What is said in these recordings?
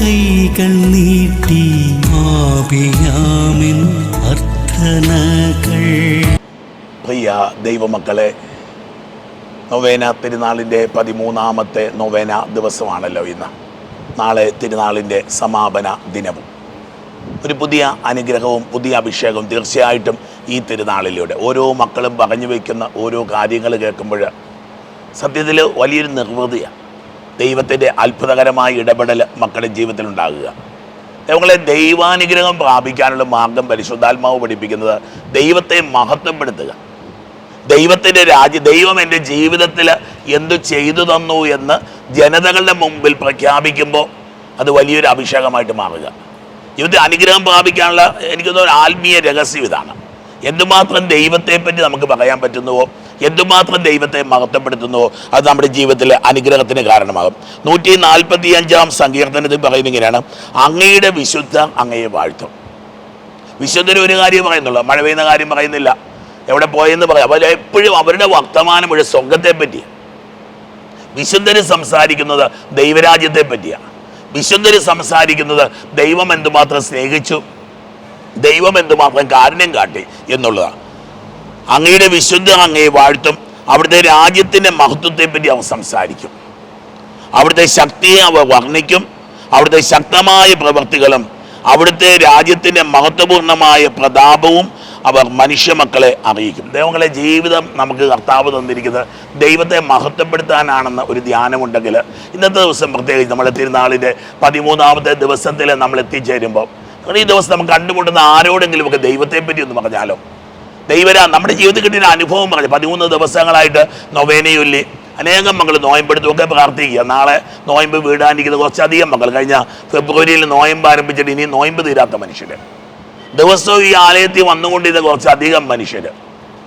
കൈകൾ നീട്ടി ആപിയാമിൻ അർത്ഥനകൾ. പ്രിയ ദൈവമക്കളെ നൊവേന തിരുനാളിന്റെ പതിമൂന്നാമത്തെ നൊവേന ദിവസമാണല്ലോ ഇന്ന്. നാളെ തിരുനാളിന്റെ സമാപന ദിനവും. ഒരു പുതിയ അനുഗ്രഹവും പുതിയ അഭിഷേകവും തീർച്ചയായിട്ടും ഈ തിരുനാളിലൂടെ. ഓരോ മക്കളും പറഞ്ഞു വയ്ക്കുന്ന ഓരോ കാര്യങ്ങൾ കേൾക്കുമ്പോൾ സത്യത്തിൽ വലിയൊരു നിർവൃതിയാണ്. ദൈവത്തിന്റെ അത്ഭുതകരമായ ഇടപെടൽ മക്കളുടെ ജീവിതത്തിൽ ഉണ്ടാകുക. ദൈവങ്ങളെ ദൈവാനുഗ്രഹം പ്രാപിക്കാനുള്ള മാർഗം പരിശുദ്ധാത്മാവ് പഠിപ്പിക്കുന്നത് ദൈവത്തെ മഹത്വപ്പെടുത്തുക. ദൈവത്തിന്റെ രാജ്യ ദൈവം എന്റെ ജീവിതത്തിൽ എന്തു ചെയ്തു തന്നു എന്ന് ജനതകളുടെ മുമ്പിൽ പ്രഖ്യാപിക്കുമ്പോൾ അത് വലിയൊരു അഭിഷേകമായിട്ട് മാറുക. ജീവിതത്തിൽ അനുഗ്രഹം പ്രാപിക്കാനുള്ള എനിക്ക് തോന്നുന്നു ഒരു ആത്മീയ രഹസ്യം ഇതാണ്. എന്തുമാത്രം ദൈവത്തെപ്പറ്റി നമുക്ക് പറയാൻ പറ്റുന്നുവോ? എന്തുമാത്രം ദൈവത്തെ മഹത്വപ്പെടുത്തുന്നു? അത് നമ്മുടെ ജീവിതത്തിലെ അനുഗ്രഹത്തിന് കാരണമാകും. നൂറ്റി നാൽപ്പത്തി അഞ്ചാം സങ്കീർത്തനത്തിൽ പറയുന്ന ഇങ്ങനെയാണ്. അങ്ങയുടെ വിശുദ്ധ അങ്ങയെ വാഴ്ത്തും. വിശുദ്ധന് ഒരു കാര്യം പറയുന്നുള്ളൂ. മഴ പെയ്യുന്ന കാര്യം പറയുന്നില്ല. എവിടെ പോയെന്ന് പറയാം. അവർ എപ്പോഴും അവരുടെ വർത്തമാനം ഒരു സ്വർഗത്തെ പറ്റി വിശുദ്ധന് സംസാരിക്കുന്നത് ദൈവരാജ്യത്തെ പറ്റിയാണ് വിശുദ്ധന് സംസാരിക്കുന്നത് ദൈവം എന്തുമാത്രം സ്നേഹിച്ചു ദൈവം എന്തുമാത്രം കാരുണ്യം കാട്ടി എന്നുള്ളതാണ് അങ്ങയുടെ വിശുദ്ധ അങ്ങയെ വാഴ്ത്തും. അവിടുത്തെ രാജ്യത്തിന്റെ മഹത്വത്തെ പറ്റി അവർ സംസാരിക്കും. അവിടുത്തെ ശക്തിയെ അവർ വർണിക്കും. അവിടുത്തെ ശക്തമായ പ്രവൃത്തികളും അവിടുത്തെ രാജ്യത്തിന്റെ മഹത്വപൂർണമായ പ്രതാപവും അവർ മനുഷ്യ മക്കളെ അറിയിക്കും. ദൈവങ്ങളെ ജീവിതം നമുക്ക് കർത്താവ് തന്നിരിക്കുന്നത് ദൈവത്തെ മഹത്വപ്പെടുത്താനാണെന്ന ഒരു ധ്യാനമുണ്ടെങ്കിൽ ഇന്നത്തെ ദിവസം പ്രത്യേകിച്ച് നമ്മൾ തിരുനാളിന്റെ പതിമൂന്നാമത്തെ ദിവസത്തിൽ നമ്മൾ എത്തിച്ചേരുമ്പോൾ ഈ ദിവസം നമുക്ക് കണ്ടുമുട്ടുന്ന ആരോടെങ്കിലും ഒക്കെ ദൈവത്തെ പറ്റി ഒന്ന് പറഞ്ഞാലോ? ദൈവരാ നമ്മുടെ ജീവിതത്തിൽ കിട്ടിയ അനുഭവം പറഞ്ഞു പതിമൂന്ന് ദിവസങ്ങളായിട്ട് നൊവേനയൊല്ലി. അനേകം മക്കൾ നോയമ്പെടുത്തുമൊക്കെ പ്രാർത്ഥിക്കുക. നാളെ നോയമ്പ് വീടാനിരിക്കുന്ന കുറച്ചധികം മക്കൾ കഴിഞ്ഞ ഫെബ്രുവരിയിൽ നോയമ്പ് ആരംഭിച്ചിട്ട് ഇനി നോയമ്പ് തീരാത്ത മനുഷ്യർ ദിവസവും ഈ ആലയത്തിൽ വന്നുകൊണ്ടിരുന്ന കുറച്ചധികം മനുഷ്യർ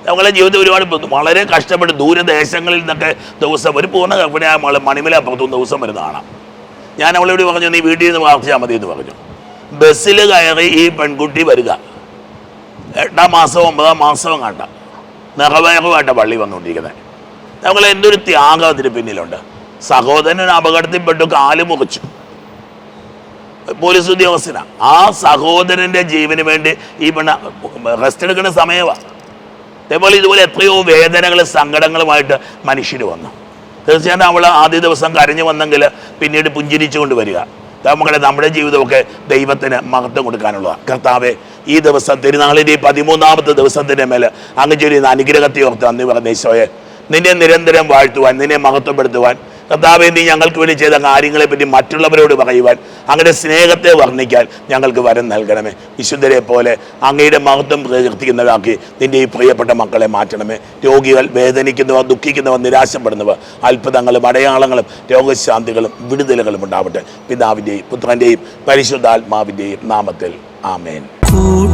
ഞങ്ങളുടെ ജീവിതത്തിൽ ഒരുപാട് വളരെ കഷ്ടപ്പെട്ട് ദൂരദേശങ്ങളിൽ നിന്നൊക്കെ ദിവസം ഒരു പൂർണ ഗർഭിണിയായ മകൾ മണിമല പുറത്തുനിന്ന് ദിവസം വരുന്നതാണ് ഞാൻ അവളോട് പറഞ്ഞു നീ വീട്ടിൽ നിന്ന് പ്രാർത്ഥിച്ചാൽ മതി എന്ന് പറഞ്ഞു. ബസ്സിൽ കയറി ഈ പെൺകുട്ടി വരിക. എട്ടാം മാസവും ഒമ്പതാം മാസവും കണ്ട. നിറവേറുമായിട്ട് പള്ളി വന്നുകൊണ്ടിരിക്കുന്നത്. നമ്മൾ എന്തൊരു ത്യാഗം അതിന് പിന്നിലുണ്ട്. സഹോദരൻ അപകടത്തിൽപ്പെട്ടു കാൽ മുറിച്ചു. പോലീസ് ഉദ്യോഗസ്ഥന. ആ സഹോദരന്റെ ജീവന് വേണ്ടി ഈ പെണ്ണ റെസ്റ്റ് എടുക്കുന്ന സമയമാണ് അതേപോലെ ഇതുപോലെ എത്രയോ വേദനകളും സങ്കടങ്ങളുമായിട്ട് മനുഷ്യർ വന്നു. തീർച്ചയായിട്ടും അവൾ ആദ്യ ദിവസം കരഞ്ഞു വന്നെങ്കിൽ പിന്നീട് പുഞ്ചിരിച്ചുകൊണ്ട് വരിക. നമ്മളെ നമ്മുടെ ജീവിതമൊക്കെ ദൈവത്തിന് മഹത്വം കൊടുക്കാനുള്ളതാണ് കർത്താവെ ഈ ദിവസം തിരുനാളിന്റെ പതിമൂന്നാമത്തെ ദിവസത്തിന്റെ മേലെ അങ്ങ് ചൊല്ലുന്ന അനുഗ്രഹത്തെ ഓർത്ത് നന്ദി പറഞ്ഞ ഈശോയെ നിന്നെ നിരന്തരം വാഴ്ത്തുവാൻ നിന്നെ മഹത്വപ്പെടുത്തുവാൻ. കർത്താവെ നീ ഞങ്ങൾക്ക് വേണ്ടി ചെയ്ത കാര്യങ്ങളെ പറ്റി മറ്റുള്ളവരോട് പറയുവാൻ അങ്ങയുടെ സ്നേഹത്തെ വർണിക്കാൻ ഞങ്ങൾക്ക് വരം നൽകണമേ. വിശുദ്ധരെ പോലെ അങ്ങയുടെ മഹത്വം പ്രകീർത്തിക്കുന്നവരാക്കി നിന്റെ ഈ പ്രിയപ്പെട്ട മക്കളെ മാറ്റണമേ. രോഗികൾ വേദനിക്കുന്നവർ ദുഃഖിക്കുന്നവർ നിരാശപ്പെടുന്നവർ അത്ഭുതങ്ങളും അടയാളങ്ങളും രോഗശാന്തികളും വിടുതലുകളും ഉണ്ടാവട്ടെ. പിതാവിന്റെയും പുത്രന്റെയും പരിശുദ്ധാത്മാവിന്റെയും നാമത്തിൽ. ആമേൻ.